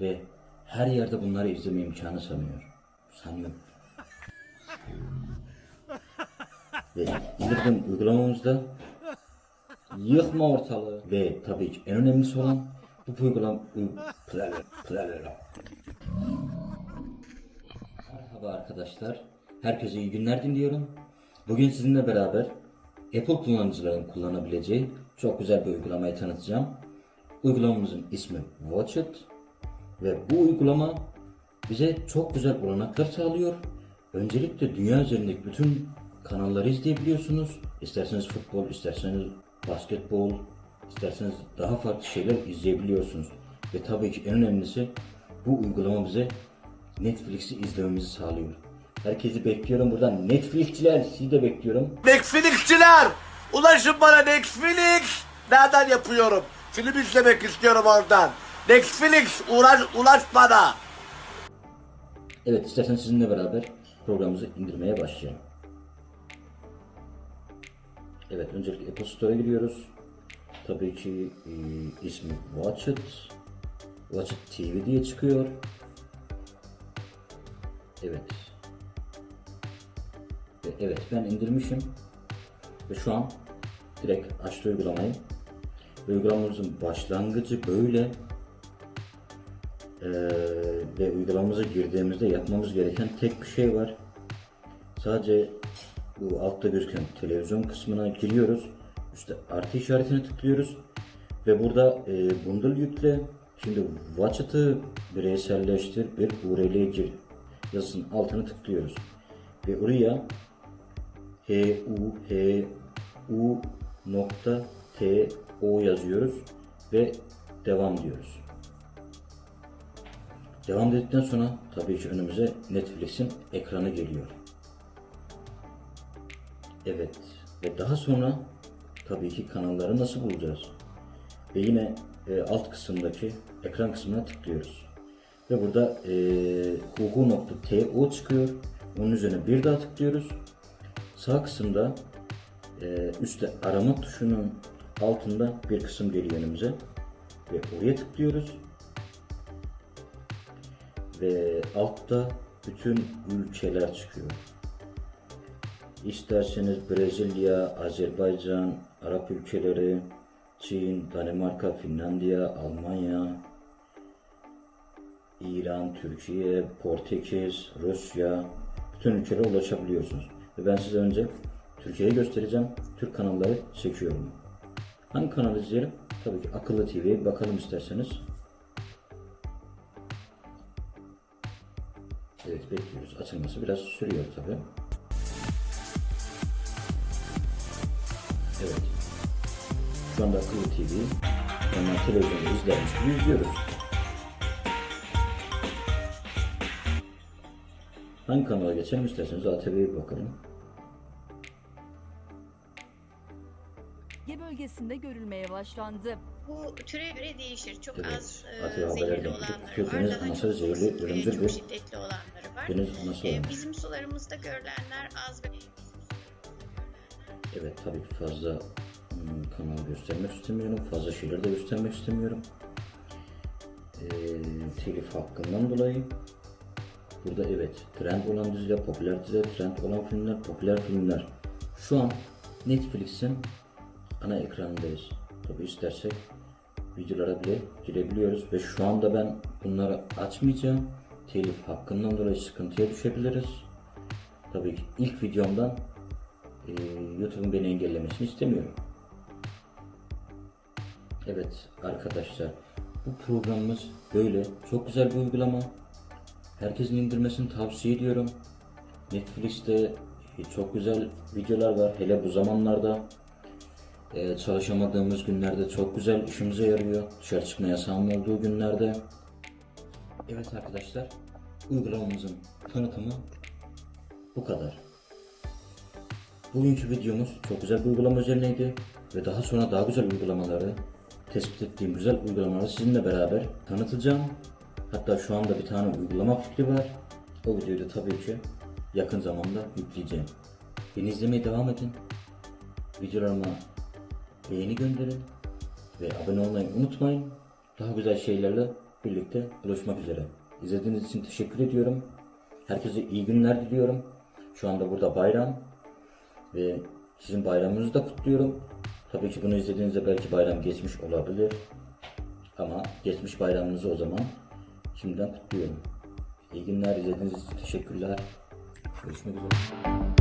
ve her yerde bunları izleme imkanı sanıyor. Sanıyor. ve indirdim uygulamamızda yıkma ortalığı ve tabii ki en önemlisi olan bu uygulam Merhaba arkadaşlar. Herkese iyi günler diliyorum. Bugün sizinle beraber Apple kullanıcıların kullanabileceği çok güzel bir uygulamayı tanıtacağım. Uygulamamızın ismi Watch It ve bu uygulama bize çok güzel olanaklar sağlıyor. Öncelikle dünya üzerindeki bütün kanalları izleyebiliyorsunuz. İsterseniz futbol, isterseniz basketbol, isterseniz daha farklı şeyler izleyebiliyorsunuz. Ve tabii ki en önemlisi bu uygulama bize Netflix'i izlememizi sağlıyor. Herkesi bekliyorum buradan. Netflix'çiler sizi de bekliyorum. Netflix'çiler ulaşın bana Netflix. Nereden yapıyorum? Film izlemek istiyorum oradan. Netflix uğraş, ulaş bana. Evet isterseniz sizinle beraber programımızı indirmeye başlayalım. Evet öncelikle Apple Store'a giriyoruz. Tabii ki e, ismi Watch It. Watch It TV diye çıkıyor. Evet. Ve evet ben indirmişim. Ve şu an direkt açtı uygulamayı. Uygulamamızın başlangıcı böyle. Ee, ve uygulamamıza girdiğimizde yapmamız gereken tek bir şey var. Sadece bu altta gözüken televizyon kısmına giriyoruz. Üstte artı işaretine tıklıyoruz. Ve burada e, bundle yükle. Şimdi Watchit'ı bireyselleştir bir URL'ye gir. Yazısının altına tıklıyoruz. Ve oraya H U H U nokta T O yazıyoruz ve devam diyoruz. Devam dedikten sonra tabii ki önümüze Netflix'in ekranı geliyor. Evet ve daha sonra tabii ki kanalları nasıl bulacağız? Ve yine e, alt kısımdaki ekran kısmına tıklıyoruz. Ve burada e, google.to çıkıyor. Onun üzerine bir daha tıklıyoruz. Sağ kısımda e, üstte arama tuşunun altında bir kısım geliyor önümüze. Ve oraya tıklıyoruz ve altta bütün ülkeler çıkıyor. İsterseniz Brezilya, Azerbaycan, Arap ülkeleri, Çin, Danimarka, Finlandiya, Almanya, İran, Türkiye, Portekiz, Rusya, bütün ülkelere ulaşabiliyorsunuz. Ve ben size önce Türkiye'yi göstereceğim. Türk kanalları çekiyorum. Hangi kanalı izleyelim? Tabii ki Akıllı TV'ye bakalım isterseniz. Evet bekliyoruz. Açılması biraz sürüyor tabi. Evet. Şu anda akıllı TV normal televizyonda izlermiş gibi izliyoruz. Hangi kanala geçelim isterseniz ATV'ye bakalım. Ege bölgesinde görülmeye başlandı. Bu türe göre değişir. Çok Evet, az e, zehirli bakıyor, var. Daha çok zehirli, basit ve ölümcül çok şiddetli olanları anası E, olmuş. bizim sularımızda görülenler az ve Evet tabii ki fazla hmm, kanal göstermek istemiyorum. Fazla şeyler de göstermek istemiyorum. Ee, telif hakkından dolayı burada evet trend olan diziler, popüler diziler, trend olan filmler, popüler filmler. Şu an Netflix'in ana ekranındayız. Tabii istersek videolara bile girebiliyoruz ve şu anda ben bunları açmayacağım. Telif hakkından dolayı sıkıntıya düşebiliriz. Tabii ki ilk videomdan e, YouTube'un beni engellemesini istemiyorum. Evet arkadaşlar bu programımız böyle çok güzel bir uygulama. Herkesin indirmesini tavsiye ediyorum. Netflix'te e, çok güzel videolar var. Hele bu zamanlarda e, çalışamadığımız günlerde çok güzel işimize yarıyor. Dışarı çıkma yasağının olduğu günlerde. Evet arkadaşlar uygulamamızın tanıtımı bu kadar. Bugünkü videomuz çok güzel bir uygulama üzerineydi ve daha sonra daha güzel uygulamaları, tespit ettiğim güzel uygulamaları sizinle beraber tanıtacağım. Hatta şu anda bir tane uygulama fikri var. O videoyu da tabii ki yakın zamanda yükleyeceğim. Beni izlemeye devam edin. Videolarıma beğeni gönderin ve abone olmayı unutmayın. Daha güzel şeylerle birlikte buluşmak üzere. İzlediğiniz için teşekkür ediyorum. Herkese iyi günler diliyorum. Şu anda burada bayram ve sizin bayramınızı da kutluyorum. Tabii ki bunu izlediğinizde belki bayram geçmiş olabilir. Ama geçmiş bayramınızı o zaman şimdiden kutluyorum. İyi günler izlediğiniz için teşekkürler. Görüşmek üzere.